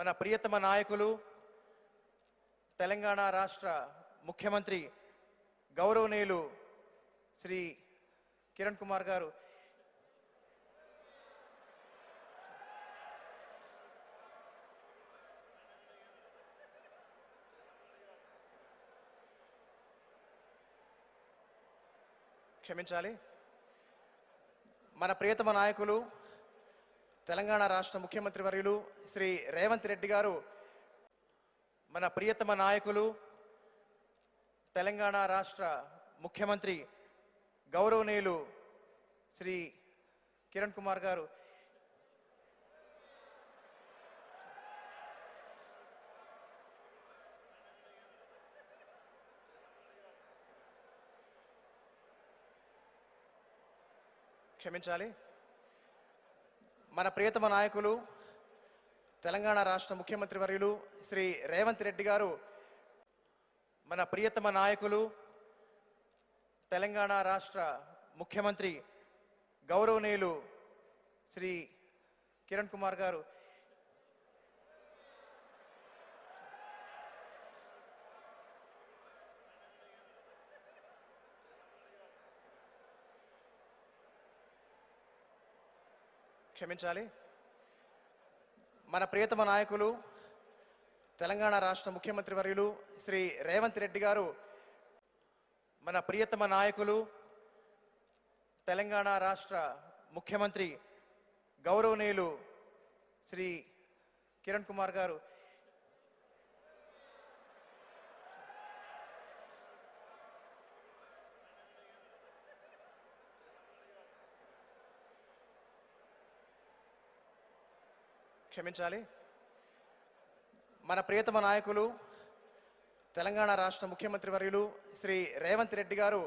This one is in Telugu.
మన ప్రియతమ నాయకులు తెలంగాణ రాష్ట్ర ముఖ్యమంత్రి గౌరవనీయులు శ్రీ కిరణ్ కుమార్ గారు. క్షమించాలి. మన ప్రియతమ నాయకులు తెలంగాణ రాష్ట్ర ముఖ్యమంత్రి వర్యులు శ్రీ రేవంత్ రెడ్డి గారు మన ప్రియతమ నాయకులు తెలంగాణ రాష్ట్ర ముఖ్యమంత్రి గౌరవనీయులు శ్రీ కిరణ్ కుమార్ గారు. క్షమించాలి. మన ప్రియతమ నాయకులు తెలంగాణ రాష్ట్ర ముఖ్యమంత్రి వర్యులు శ్రీ రేవంత్ రెడ్డి గారు మన ప్రియతమ నాయకులు తెలంగాణ రాష్ట్ర ముఖ్యమంత్రి గౌరవనీయులు శ్రీ కిరణ్ కుమార్ గారు క్షమించాలి. మన ప్రియతమ నాయకులు తెలంగాణ రాష్ట్ర ముఖ్యమంత్రి వర్యులు శ్రీ రేవంత్ రెడ్డి గారు మన ప్రియతమ నాయకులు తెలంగాణ రాష్ట్ర ముఖ్యమంత్రి గౌరవనీయులు శ్రీ కిరణ్ కుమార్ గారు క్షమించాలి. మన ప్రియతమ నాయకులు తెలంగాణ రాష్ట్ర ముఖ్యమంత్రి వర్యులు శ్రీ రేవంత్ రెడ్డి గారు